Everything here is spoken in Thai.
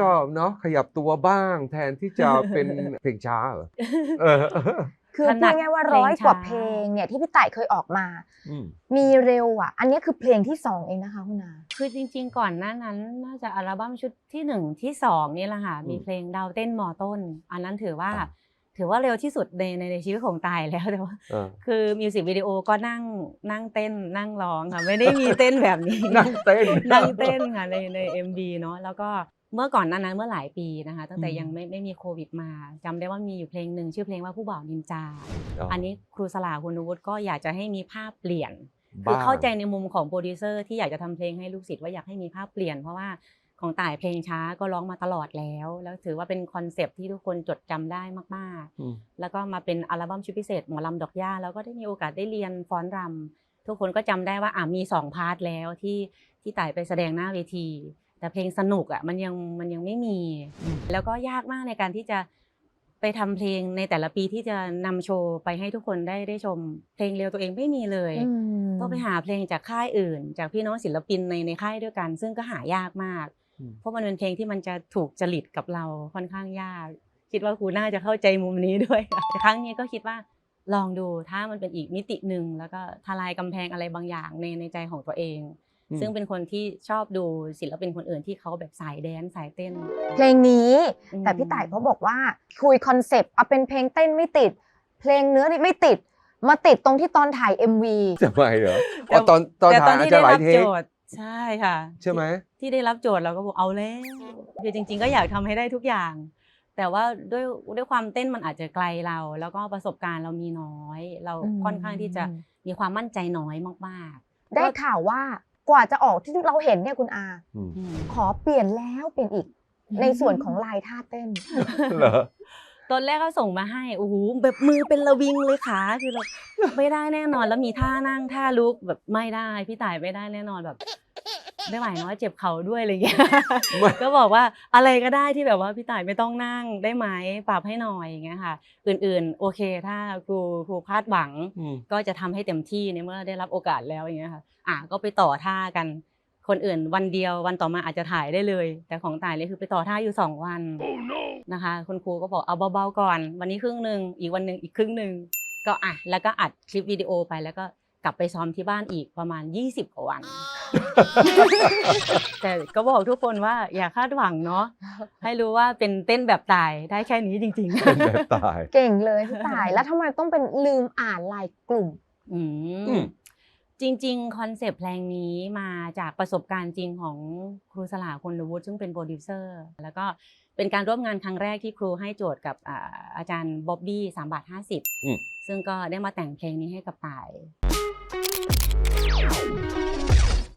ก็เนาะขยับตัวบ้างแทนที่จะเป็นเพลงช้าเหรอเออ คือถพูนัดดง่ายๆว่าเพลงร้อยกว่าช้าเพลงเนี่ยที่พี่ต่ายเคยออกมาอืมมีเร็วอะ อันนี้คือเพลงที่สองเองนะคะคุณอาคือจริง ๆ ก่อนหน้านั้นน่าจะอัลบั้มชุดที่หนึ่งที่สองนี่แหละค่ะอืมมีเพลงดาวเต้นมอต้น อันนั้นถือว่าอ่าถือว่าเร็วที่สุดในในในชีวิตของตายแล้วแต่ว่าเออคือมิวสิกวิดีโอก็นั่งนั่งเต้นนั่งร้องค่ะไม่ได้มีเต้นแบบนี้ นั่งเต้นนั่งเต้นค่ะในใน MV เนาะแล้วก็ เมื่อก่อนหนั้นนั้นเมื่อหลายปีนะคะตั้งแต่อืมยังไม่ไม่มีโควิดมาจำได้ว่ามีอยู่เพลงหนึ่งชื่อเพลงว่าผู้บ่าวนินจาอ๋ออัอันนี้ครูสลาคุณวุฒิก็อยากจะให้มีภาพเปลี่ยนคือบ้างเข้าใจในมุมของโปรดิวเซอร์ที่อยากจะทำเพลงให้ลูกศิษย์ว่าอยากให้มีภาพเปลี่ยน เพราะว่าของต่ายเพลงช้าก็ร้องมาตลอดแล้ว แล้วถือว่าเป็นคอนเซปต์ที่ทุกคนจดจำได้มากอืมๆแล้วก็มาเป็นอัลบั้มชุดพิเศษหมอลำดอกย่าแล้วก็ได้มีโอกาสได้เรียนฟ้อนรำทุกคนก็จำได้ว่าอ่ามีสองพาร์ทแล้วที่ที่ต่ายไปแสดงหน้าเวที แต่เพลงสนุกอะมันยังมันยังไม่มี แล้วก็ยากมากในการที่จะไปทำเพลงในแต่ละปีที่จะนำโชว์ไปให้ทุกคนได้ได้ชม เพลงเร็วตัวเองไม่มีเลยอืมต้องไปหาเพลงจากค่ายอื่น จากพี่น้องศิลปินในในค่ายด้วยกัน ซึ่งก็หายากมากอืมเพราะมันเป็นเพลงที่มันจะถูกจริตกับเราค่อนข้างยาก คิดว่าครูน่าจะเข้าใจมุมนี้ด้วยแต่ครั้งนี้ก็คิดว่าลองดูถ้ามันเป็นอีกมิติหนึ่งแล้วก็ทลายกำแพงอะไรบางอย่างในในใจของตัวเองอืม ซึ่งเป็นคนที่ชอบดูศิลปินคนอื่นที่เขาแบบสายแดนซ์สายเต้น เพลงนี้อืมแต่พี่ต่ายเขาบอกว่าคุยคอนเซปต์เอาเป็นเพลงเต้นไม่ติด เพลงเนื้อนี่ไม่ติด มาติดตรงที่ตอนถ่าย MV จะไม่เหรออ๋อตอนตอนแต่ถ่ายอาจที่จะได้หลายรับเทโจคทย์ใช่ค่ะใช่ไหมที่ได้รับโจทย์เราก็บอกเอาแล้วคือจริง ๆ ก็อยากทำให้ได้ทุกอย่าง แต่ว่าด้วยด้วยความเต้นมันอาจจะไกลเรา แล้วก็ประสบการณ์เรามีน้อย เราอืมค่อนข้างที่จะมีความมั่นใจน้อยมากได้ข่าวว่า กว่าจะออกที่เราเห็นเนี่ยคุณอาอืมๆอืมขอเปลี่ยนแล้วเปลี่ยนอีก ในส่วนของลายท่าเต้นเหรอตอนแรกก็ส่งมาให้โอ้โหแบบมือเป็นระวิงเลยขาคือเราไม่ได้แน่นอนแล้วมีท่านั่งท่าลุกแบบไม่ได้ พี่ต่ายไม่ได้แน่นอนแบบ ไม่ไหวเน้อยเจ็บเข่าด้วยอะไรอย่างเงี้ยไม่ก็บอกว่าอะไรก็ได้ที่แบบว่าพี่ต่ายไม่ต้องนั่งได้ไหมปรับให้หน่อยอย่างเงี้ยค่ะ อื่นๆ โอเค ถ้าครูครูคาดหวังอืมก็จะทำให้เต็มที่ในเมื่อได้รับโอกาสแล้วอย่างเงี้ยค่ะ อะก็ไปต่อท่ากัน คนอื่นวันเดียววันต่อมาอาจจะถ่ายได้เลย แต่ของต่ายเลยคือไปต่อท่าอยู่สองวันนะคะคุณครูก็บอกเอาเบาๆก่อน วันนี้ครึ่งหนึ่งอีกวันหนึ่งอีกครึ่งหนึ่งก็อะแล้วก็อัดคลิปวิดีโอไปแล้วก็ กลับไปซ้อมที่บ้านอีกประมาณ 20 กว่าวัน แต่ก็บอกทุกคนว่าอย่าคาดหวังเนาะให้รู้ว่าเป็นเต้นแบบตายได้แค่นี้จริงเป็นแบบตาย เก่งเลยพี่ต่ายแล้วทำไมต้องเป็นลืมอ่านลายกลุ่มๆอือืมมจริงๆคอนเซปต์เพลงนี้มาจากประสบการณ์จริงของครูสลาคุณวุฒิซึ่งเป็นโปรดิวเซอร์แล้วก็เป็นการร่วมงานครั้งแรกที่ครูให้โจทย์กับอ่าอาจารย์บ๊อบบี้สามบาทห้าสิบอืมซึ่งก็ได้มาแต่งเพลงนี้ให้กับต่าย Thank you.